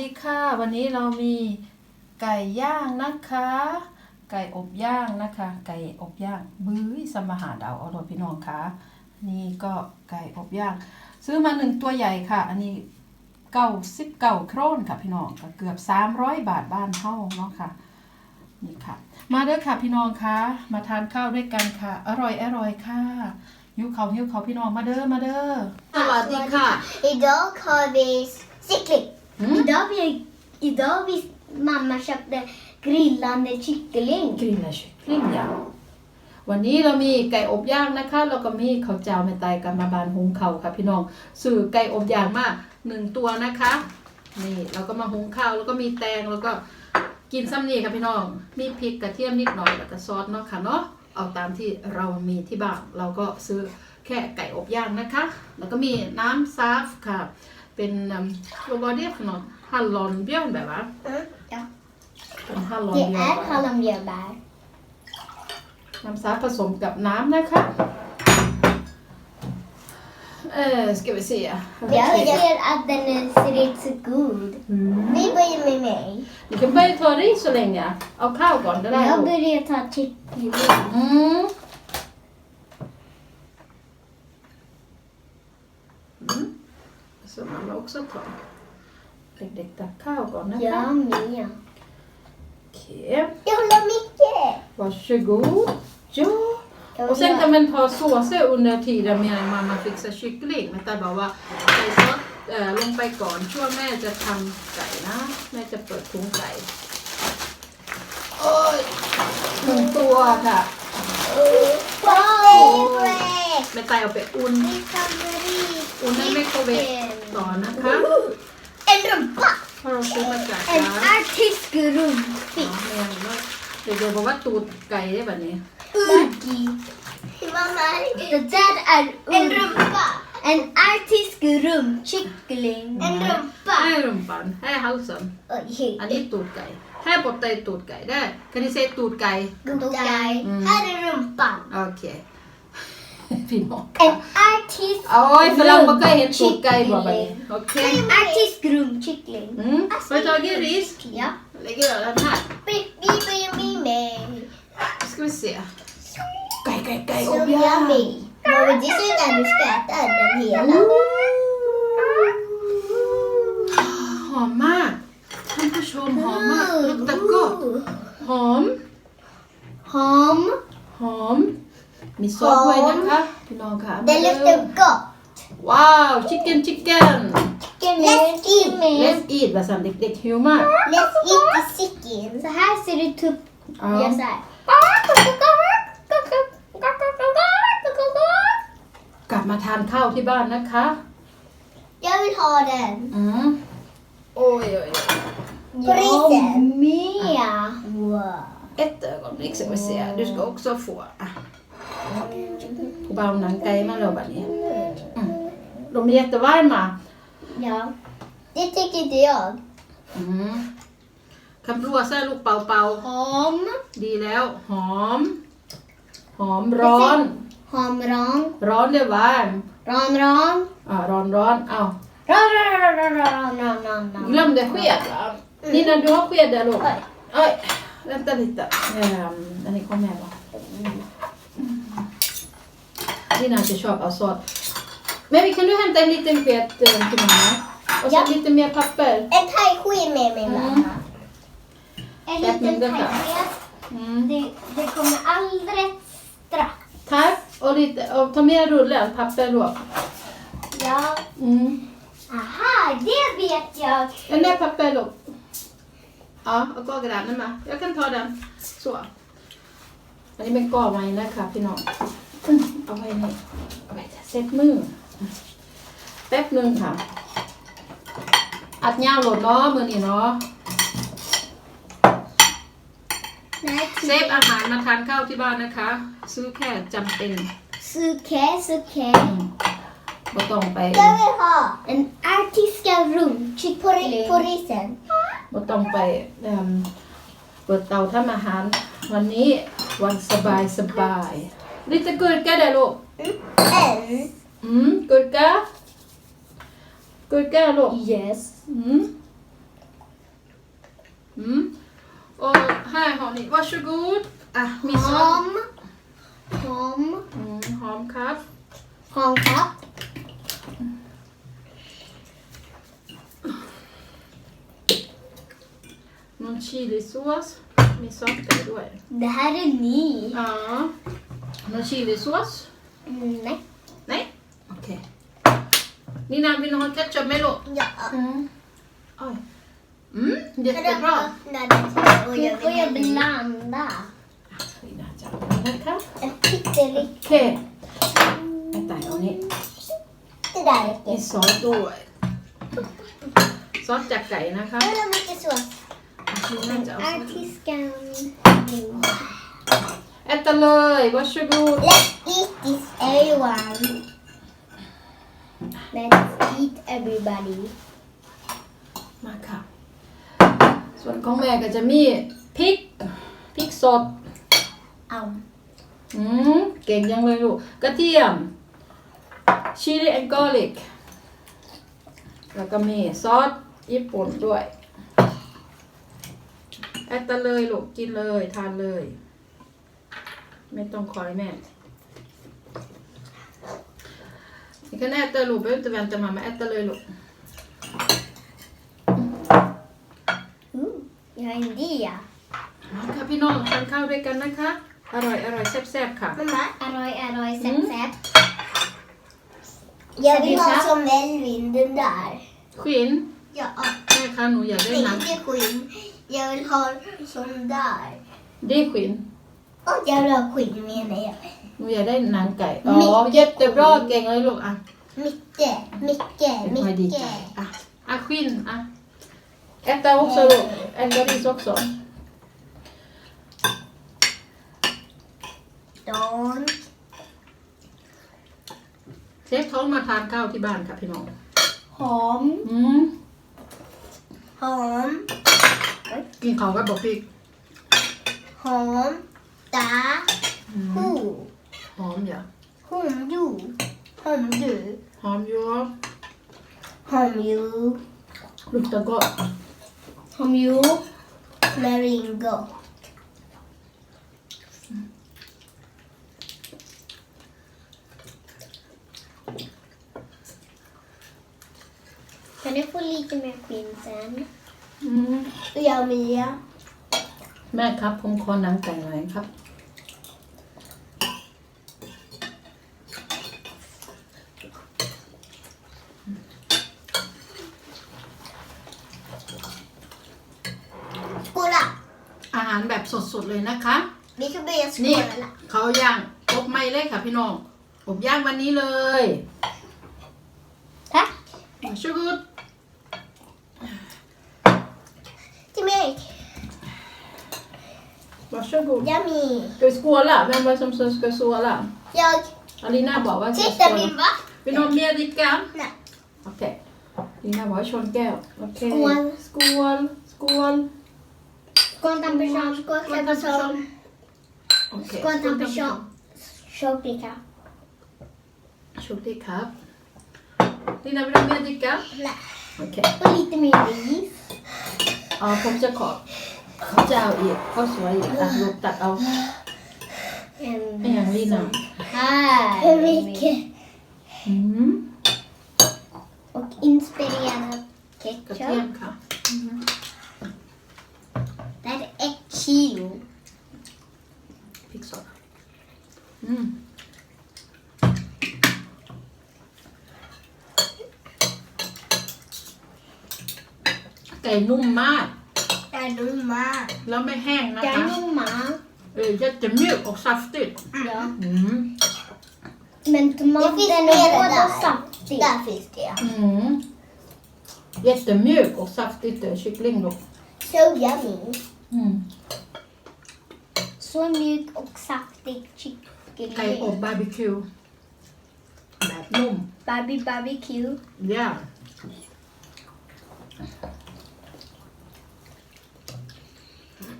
ดีค่ะ วันนี้เรามีไก่ย่างนะคะ ไก่อบย่างนะคะ ไก่อบย่างบื้อสมหาดาวอาโรพี่น้องคะนี่ก็ไก่อบย่าง ซื้อมาหนึ่งตัวใหญ่ค่ะ อันนี้เก้าสิบเก้าโครนค่ะพี่น้องก็เกือบสามร้อยบาทบ้านเท่าเนาะค่ะนี่ค่ะ มาเด้อค่ะพี่น้องคะมาทานข้าวด้วยกันค่ะ อร่อยอร่อยค่ะหิวเขาหิวเขาพี่น้องมาเด้อมาเด้อสวัสดีค่ะ Idag har vi kyckling. Mm. Idag, vi, idag vi, mamma köpte grillande kyckling. กลิ่นละชิกลิ่นยาววันนี้เรามีไก่อบย่างนะคะ แล้วก็มีข้าวเจ้าแม่ไตกับมาบานหุงข้าวค่ะพี่น้องสื่อไก่อบย่างมาหนึ่งตัวนะคะ นี่เราก็มาหุงข้าวแล้วก็มีแตงแล้วก็กินซ้ำนี่ค่ะพี่น้อง มีพริกกระเทียมนิดหน่อยแล้วก็ซอสเนาะค่ะเนาะ เอาตามที่เรามีที่บ้านเราก็ซื้อแค่ไก่อบย่างนะคะ แล้วก็มีน้ำซาฟค่ะ เป็น vad var det för något? Hallonbjörnbär va? Mm, ja. En Det hallonbjörnbär. är hallonmjölbär. น้ำซาผสมกับน้ำนะคะเออ ska vi se. Jag ser att den är- ser ut så god. Vi börjar med mig. Du kan börja ta ris så länge. เอาข้าวก่อนก็ได้ Jag ลูก börjar ta kyckling. อืมอืม Så man också ta. เด็กๆตักข้าวก่อนนะคะ Jag med. โอเค Jag håller mycket. Varsågod. Ja. Jag Och sen vill kan man ta såser under tiden medan mamma fixar kyckling. แม่ตาบอกว่าใส่ซอสเอ่อลงไปก่อนช่วงแม่จะทำไก่นะ แม่จะเปิดถุงไก่โอ้ยหนึ่งตัวค่ะ Favorite. แม่ตายเอาไปอุ่น Min favorit. อุ่นในไมโครเวฟต่อนะคะ En rumpa. เพราะเราซื้อมาจาก En ร้าน artisk อ๋อ rumpfisk. แม่ว่าเดี๋ยวเดี๋ยวบอกว่าตูดไก่ได้แบบนี้ Uggi. Mamma, det där är en rumpa. En artisk rumkyckling. En rumpa. ให้รุมปันให้ฮัลสัน Oj, อันนี้ตูดไก่ ให้บดไตตูดไก่ได้คันนี้เซตูดไก่ Godaj. Mm. Här är rumpan. โอเคพี่น้องค่ะ En artisk โอ้ยฝรั่งมันก็เห็นตูดไก่บอกแบบนี้โอเค En artisk rumkyckling. อืมไปตอนนี้ริส Ja. lägger jag den här Vi vi börjar med mig. ska vi se ไก่ไก่ไก่ Så อบย่าง yummy. Mamma, det ser ut att du ska äta den hela. หอมมากท่านผู้ ชมหอมมากลูกตะกบหอม Ham. หอม มีซอสด้วยนะคะพี่น้องค่ะ Det luktar gott. ว้าว chicken chicken Let's eat med. let's eat ภาษาเด็กๆหิวมาก Let's eat the chicken. Så här ser det ut. เอา Gör så här. กลับมาทานข้าวที่บ้านนะคะ Jag vill ha den. อืมโอ้ยโอ้ย Jag med. Ett ögonblick ska vi se. Du ska också få. Ah. Mm. De är jättevarma. Ja. Det tycker inte jag. Mm. Kan blåsa eller pau pau. Hom. Hom. är Hom. Homran. Homran. Ran är varm. Ron ron. Ja, ron ron. Ja. Ron. Ron. Ron. Ron. Ron. Ron. ran. Glömde sked. Nina du har sked där låg. Oj, vänta lite. Um, den är kom med va? Nina inte köpa sås. Men vi kan du hämta en liten sked eh, till mamma? Och så Ja. lite mer papper. En thaisked med mig Mm. mamma. En Tack, liten thaisked. Mm. Det, det kommer alldeles strax. Tack. Och, lite, och ta med rullen, papper då. Ja. Mm. Aha, det vet jag. Den där papper då. Ja, och gå grannen med. Jag kan ta den. Så. อันนี้เป็นก่อไว้นะคะพี่น้องอืมเอาไว้นี่เอาไว้เซ็ตมือ แป๊บหนึ่งค่ะ อัดยาวโหลดเนาะมือนี่เนาะ Nej, เซฟอาหารมาทานข้าวที่บ้านนะคะ ซื้อแค่จำเป็น Suke, suke. บ่ต้องไป Jag vill ha en artiska rumkyckling på risen. บ่ต้องไปเอิ่มเปิดเตาทำอาหาร วันนี้วันสบายสบายลิตรกุลกะเด้อลูก En. อืมกุลกะกุลกะลูก Yes. อืม Mm. Och här har ni, varsågod. Ah, missa. Ham. Ham. Mm, hamkaff. Hamkapp. Någon chilisås. Missa det då. Det här är ny. Ja. Någon chilisås? Mm, nej. Nej? Okej. Nina, vill du ha ketchup med då? Ja. Mm. Oj. Mm, jättebra. Och jag får jag blanda. Nina, จับนะคะ En pytteliten. โอเคไปใส่ตรงนี้ Det där มี räcker. ซอสด้วยซอสจากไก่นะคะ Kolla mycket sås. นี่น่าจะเอาซอส Artiskan. แอตตาเลย varsågod Let's eat this everyone. Let's eat everybody. มาค่ะ ส่วนของแม่ก็จะมีพริก พริกสด Au. อืมเก่งยังเลยลูก กระเทียม ชิลลี่แอนกอลิก แล้วก็มีซอสญี่ปุ่นด้วย แอตตาเลยลูกกินเลยทานเลย ไม่ต้องคอยแม่ Ni kan äta Lo, behöver inte vänta mamma. Äta löjlo. Ooh, jag har en dia. มาค่ะพี่น้องทานข้าวด้วยกันนะคะ อร่อยอร่อยแซ่บๆค่ะ Mamma. Arroj, arroj, Mm. säpp, säpp. Jag vill ha som Melvin, den där. ขวิน Ja, แม่คะหนูอยากได้ nej หนัง inte skinn. Jag vill ha som där. ดีขวิน Och jag vill ha skinn menar jag. หนูอยากได้หนังไก่ อ๋อมิเย็บเต็มรอเก่งเลยลูกอะ Mycket, mycket, เป็นคอยดีใจ mycket. อะ อะขวินอะแอตตา också ลูกแอนกอริส också Don. เชฟท้องมาทานข้าวที่บ้านค่ะพี่น้อง Ham. อืม Ham. กินข้าวกับบอกพริก Ham. Da. อืม Ho. หอมอย่า Hom du. Hom du. หอมอยู่ Hom you. ลูกตะก็ Hom you. Meringo. Kan du få lite mer skinn sen? อืม Och jag och Mia. แม่ครับ ผมขอหนังไก่หน่อยครับ Skåla! อาหารแบบสดๆเลยนะคะ Vi ska börja นี่ skåla. เขาย่างอบไม่เลยค่ะพี่น้องอบย่างวันนี้เลย Tack! ชูกูด Varsågod. Yummy. Ska vi skåla? Vem var det som ska skåla? Jag. Alina bara, vad ska Titta min vatten. Vill någon mer dricka? Nej. Okej. Lina bara, tjolka. Okej. Skål. Skål. Skål. Skål tamperson. Skål tamperson. Okej. Skål tamperson. Tjolka. Tjolka. Lina, vill du ha mer dricka? Nej. Okej. Och lite mer is. Ja, popcorn. เขาจะเอาอีกข้าวสวยอีกอะลูกตัดเอา En ไม่อย่างลีน่ะ här. Hur mycket? อืม Och inspirerad กระเทียม ketchup. ค่ะ Det här är ett kilo. พริกสดอืม ไก่นุ่มมาก Det är numma. แล้วไม่แห้งนะ Det คะ är numma. เออ jättemjuk och saftigt Ja. อืม Men tomaten är både saftig. Där finns det. อืม jättemjuk och saftigt eh, kyckling då So yummy. อืม Så mjuk och saftig ไก่อบ kyckling. บาร์บีคิวแบบนุ่ม Barbie barbecue.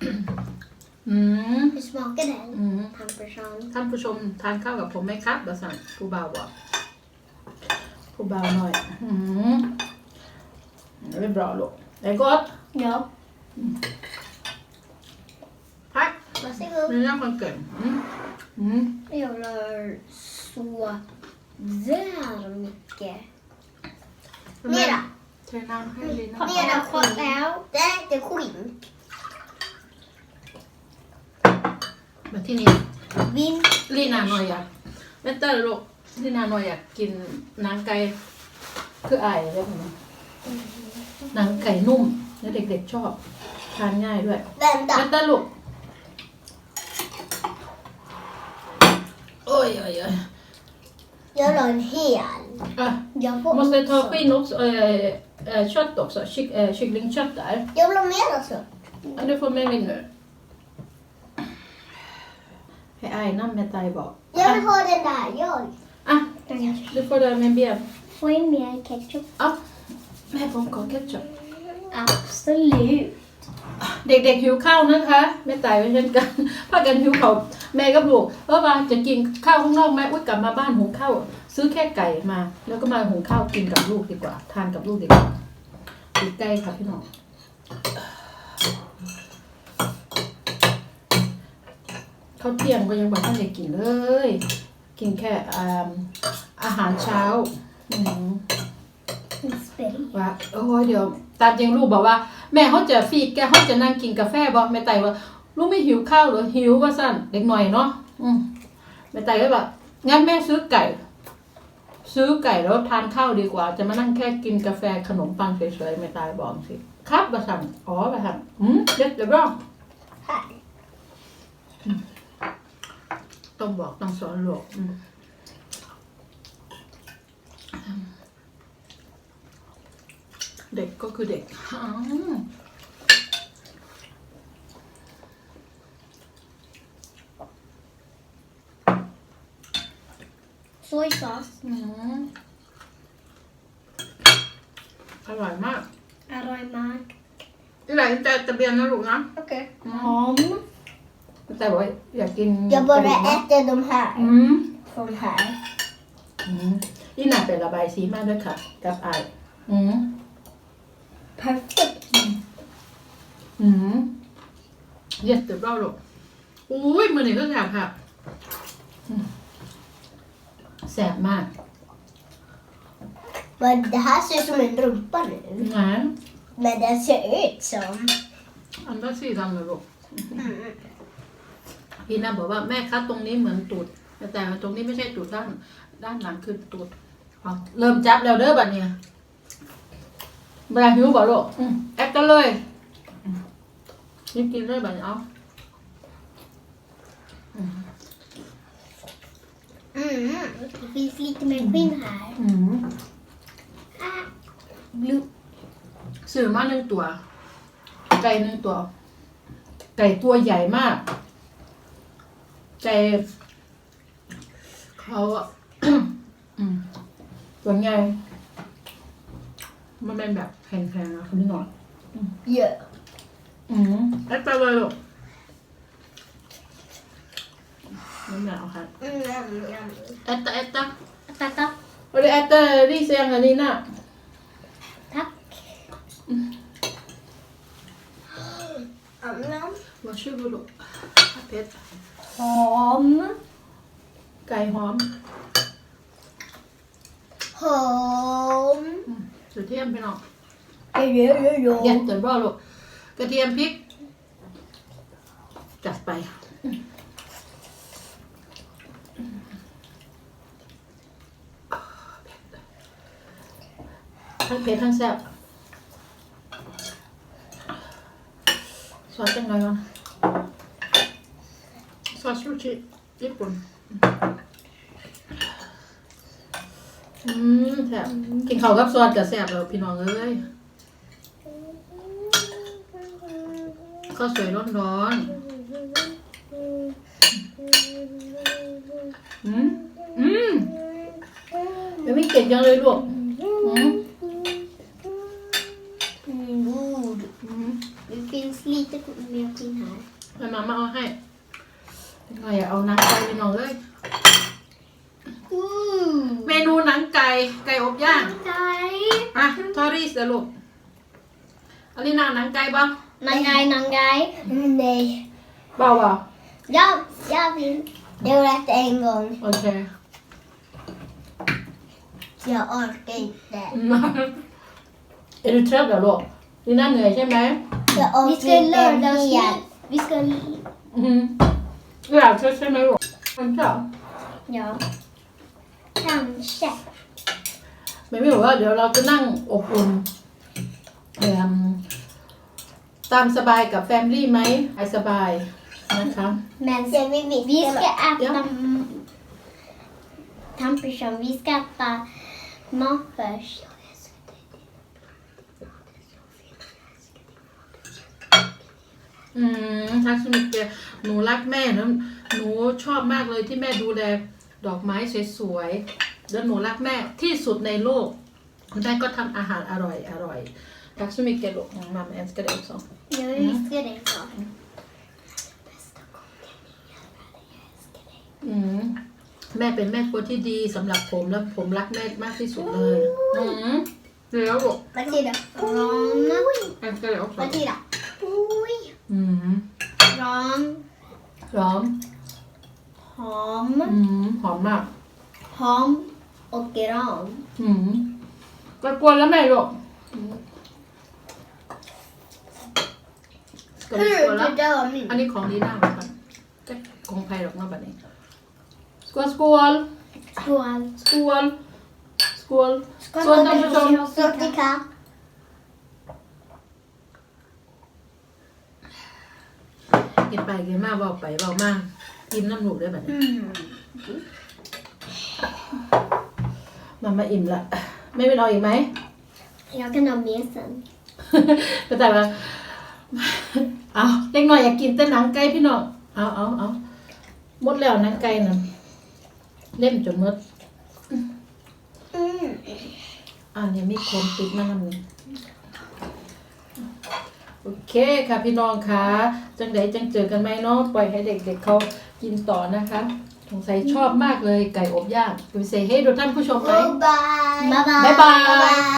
Ja. Mm. Hur smakar den? อืม Tamperson. ท่านผู้ชมทานข้าวกับผมไหมครับบาสันผู้บ่าวบอกผู้บ่าวหน่อย อืม det är bra ลูก det är gott Ja. Varsågod. เนื้อมันเก่งอืมอืม Jag vill ha så där mycket. Mera. เทน้ำให้ลินนะ Mera skinn. Det är inte skinn. มาที่นี่ Vin. ลีนาหน่อยอยากแม่เตอร์ลูกลีนาหน่อยอยากกินหนังไก่คือไอายเรียกมันหนังไก่นุ่มแล้วเด็กๆชอบ ทานง่ายด้วยแม่ Vänta. เตอร์ลูกโอ้ยโอ้ยโอ้ย Jag vill ha en hel. อะ Jag får måste ta också. skinn också, äh, äh, kött också, Kyck, äh, kycklingkött där. Jag vill ha mer också. Ja, du får med mig nu. ให้ไอ้ายน้ำแม่ตายบอก Jag vill ha den där, jag. อะ du får det med ben. Får jag mer ketchup? อะแม่ผมขอแค่จับ Absolut. เด็กๆหิวข้าวนะคะแม่ตายไว้เช่นกัน พากันหิวเขาวแม่กับลูกเออว่าจะกินข้าวข้างนอกไหมอุ้ยกลับมาบ้านหุงข้าวซื้อแค่ไก่มา แล้วก็มาหุงข้าวกินกับลูกดีกว่า ทานกับลูกดีกว่าตีไก่ค่ะพี่น้อง ข้าวเที่ยงก็ยังบอกท่านได้กินเลย กินแค่อ่าอาหารเช้าอืม Inspirerad. ว่าโอ้ยเดี๋ยว ตามจริงลูกบอกว่า แม่เขาจะฟีดแกเขาจะนั่งกินกาแฟบอกแม่ไต่ว่า ลูกไม่หิวข้าวเหรอหิวว่าสั้นเด็กหน่อยเนาะอืมแม่ไต่ก็แบบงั้นแม่ซื้อไก่ ซื้อไก่แล้วทานข้าวดีกว่า จะมานั่งแค่กินกาแฟขนมปังเฉยๆแม่ไต่บอกสิครับว่าสั้นอ๋อว่าสั้นอืมเด็ดเดี๋ยวรอ Här. ต้องบอกต้องสอนลูกอืมเด็กก็คือเด็กอืม Soysås. อืมอร่อยมาก Aromak. ที่ไหนจะตะเบียนนะลูกนะ Okej. มแต่บอ กว่าอยากกิน Jag กระดู bara กนะ äter de här อืม från här. อืมนี่น่าเป็นระบายสีมากด้วยค่ะ กับไอายอืม Perfekt. อืมเย็ดเต็มรอบลูกอุ้ยมือหนึ่งก็แสบค่ะอืมแสบมาก Men det här ser ut som en rumpa nu. นะ Men den ser ut som... อันดับสี่ทำเลยลูก Mm. พี่นาบอกว่าแม่คัดตรงนี้เหมือนตูด แต่ตรงนี้ไม่ใช่ตูดด้านด้านหลังคือตูดเอาเริ่มจับแล้วเด้อบัดเนี่ยเวลาหิวบอกลูกอืมแอดกันเลยอืมนี่กินเลยบัดนี้เอา Mm. Det finns lite mer skinn här. อืม Ah. Blup. ซื้อมาหนึ่งตัว ไก่หนึ่งตัว ไก่ตัวใหญ่มาก ไก่เขาอะอืมตัวใหญ่มันเป็นแบบแข็งๆอะคุณพี่หน่อย Yeah. อืมแอดไปเลยลูกน้ำหนาวค่ะ Mm, yum, yum. แอดตาแอดตา Tack, tack. วันนี้แอดตารีเซียงอันนี้น่ะ Tack. Yum, yum. มาช่วยบุลูกเพชร Ham. ไก่หอม Ham. อืมกระเทียมพี่น้อง Ja, ja, ja, เย็น ja. เติมรอลูกกระเทียมพริก จัดไปทั้งเผ็ดทั้งแซ่บซอสจังไงก่อ นซอสซูชิญี่ปุ่น อืมแซ่บกินข้าวกับซอสกับแซ่บแล้วพี่น้องเอ้ยข้าวสวยร้อนๆอืมอืมเดี๋ยวไม่เก่งจังเลยลูกอืม Mm, god. อืม Det finns lite mer skinn här. ให้มามาเอาให้ หน่อยเอาหนังไก่พี่น้องเอ้ย Ooh. เมนูหนังไก่ไก่อบย่าง Nej. อะทอริสเดี๋ยวลูกอลินาหนังไก่บ้าง Nangai, nangai. Nej. เบาอะ Jag, jag vill. Jag vill äta en gång. โอเค Jag orkar inte. är du trött då ลูกลีน่าเหนื่อยใช่ไหม Jag Vi orkar ska inte lördagsmys. mer. Vi ska... อืม อยากช่วยใช่ไหมลูกมันจะ Ja. Kanske. ไม่ไม่บอกว่าเดี๋ยวเราจะนั่งอบอุ่นเอิ่มตามสบายกับแฟมลี่ไหมไปสบายนะคะ Men Ska vi vi viska ska äta Ja. m- Tamperson, vi ska äta mat först. อืมทักสมิเกะหนูรักแม่นะหนูชอบมากเลยที่แม่ดูแลดอกไม้สวยๆแล้วหนูรักแม่ที่สุดในโลกแม่ก็ทำอาหารอร่อยอร่อยทักสมิเกะลูกมัมแอนสกเด också Jag vill viska det så. อืมแม่เป็นแม่ครัวที่ดีสำหรับผมแล้วผมรักแม่มากที่สุดเลย อืมเดี๋ยวลูก Matilda. Ram. แอนสกเด också Matilda. Oj. อืม Ram. พร้อม Ham. อืมหอมมาก Ham och ram. อืมกระกวนแล้วแม่ลูกกระกวนแล้ว Det där var min. อันนี้ของดีน่าเหมือนกันแต่ของไทยหรอกเนาะแบบนี้สกวลสกวล Skål. สกวลสกวลส่วนท่านผู้ชม Sockerkatt. กินไปกินมาบอกไปบอกมากินน้ำหนูด้วยแบบนี้มามาอิ่มละไม่เป็นเอาอีกไหม Jag kan ha mer sen. ก็แต่ว่าเอาเล็กน้อยอยากกินแต่หนังไก่พี่น้องเอาเอาเอาหมดแล้วหนังไก่น่ะเล่มจนหมด Mm. อันนี้มีคนติดมานำนี่ โอเคค่ะพี่น้องคะจังไดจังเจอกันไหมเนาะปล่อยให้เด็กๆเขากินต่อนะคะสงสัยชอบมากเลยไก่อบย่างไปเซให้ดูท่านผู้ชมไหม Bye bye. Bye bye. บ๊ายบาย